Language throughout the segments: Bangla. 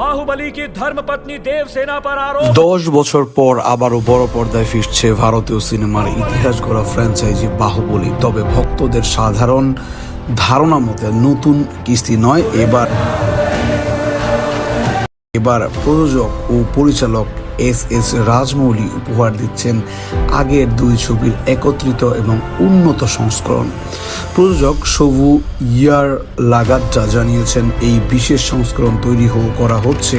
বাহুবলী কি ধর্মপত্নী দেবসেনা পর আরোপ। দশ বছর পর আবারও বড় পর্দায় ফিরছে ভারতীয় সিনেমার ইতিহাস গড়া ফ্র্যাঞ্চাইজি বাহুবলী। তবে ভক্তদের সাধারণ ধারণা মতে নতুন কিস্তি নয়, এবার এবার প্রযোজক ও পরিচালক এস এস রাজমৌলি উপহার দিচ্ছেন আগের দুই ছবির একত্রিত এবং উন্নত সংস্করণ। প্রযোজক সবু ইয়ার লাগাদ্রা জানিয়েছেন এই বিশেষ সংস্করণ তৈরি করা হচ্ছে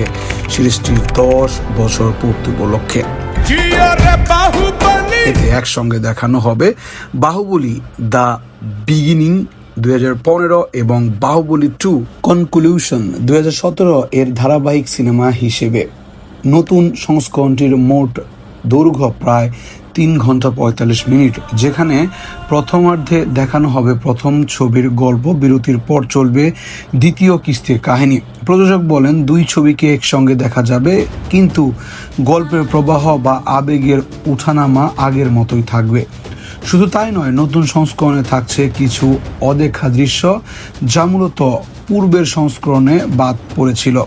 সিরিজটির দশ বছর পূর্তি উপলক্ষে। এতে একসঙ্গে দেখানো হবে বাহুবলী দ্য বিগিনিং দুই এবং বাহুবলী টু কনক্লুশন দু হাজার সতেরো এর ধারাবাহিক সিনেমা হিসেবে। নতুন সংস্করণটির মোট দৈর্ঘ্য প্রায় তিন ঘণ্টা পঁয়তাল্লিশ মিনিট, যেখানে প্রথমার্ধে দেখানো হবে প্রথম ছবির গল্প, বিরতির পর চলবে দ্বিতীয় কিস্তির কাহিনী। প্রযোজক বলেন, দুই ছবিকে একসঙ্গে দেখা যাবে, কিন্তু গল্পের প্রবাহ বা আবেগের উঠানামা আগের মতোই থাকবে। শুধু তাই নয়, নতুন সংস্করণে থাকছে কিছু অদেখা দৃশ্য যা মূলত পূর্বের সংস্করণে বাদ পড়েছিল।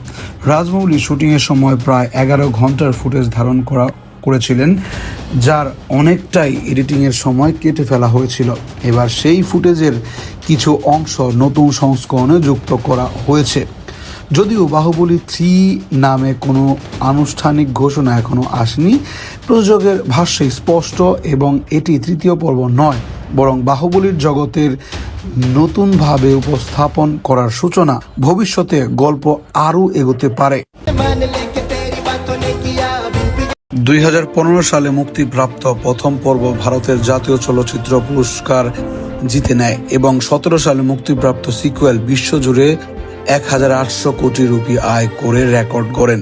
রাজমৌলি শুটিংয়ের সময় প্রায় এগারো ঘণ্টার ফুটেজ ধারণ করা, করেছিলেন, যার অনেকটাই এডিটিংয়ের সময় কেটে ফেলা হয়েছিল। এবার সেই ফুটেজের কিছু অংশ নতুন সংস্করণে যুক্ত করা হয়েছে। যদিও বাহুবলী থ্রি নামে কোনো আনুষ্ঠানিক ঘোষণা এখনও আসেনি, প্রযোজকের ভাষ্যে স্পষ্ট এবং এটি তৃতীয় পর্ব নয়, বরং বাহুবলীর জগতের নতুনভাবে উপস্থাপন করার সূচনা ভবিষ্যতে গল্প আরও এগোতে পারে। দুই হাজার পনেরো সালে মুক্তিপ্রাপ্ত প্রথম পর্ব ভারতের জাতীয় চলচ্চিত্র পুরস্কার জিতে নেয় এবং সতেরো সালে মুক্তিপ্রাপ্ত সিকুয়েল বিশ্বজুড়ে এক হাজার আটশো কোটি রুপি আয় করে রেকর্ড করেন।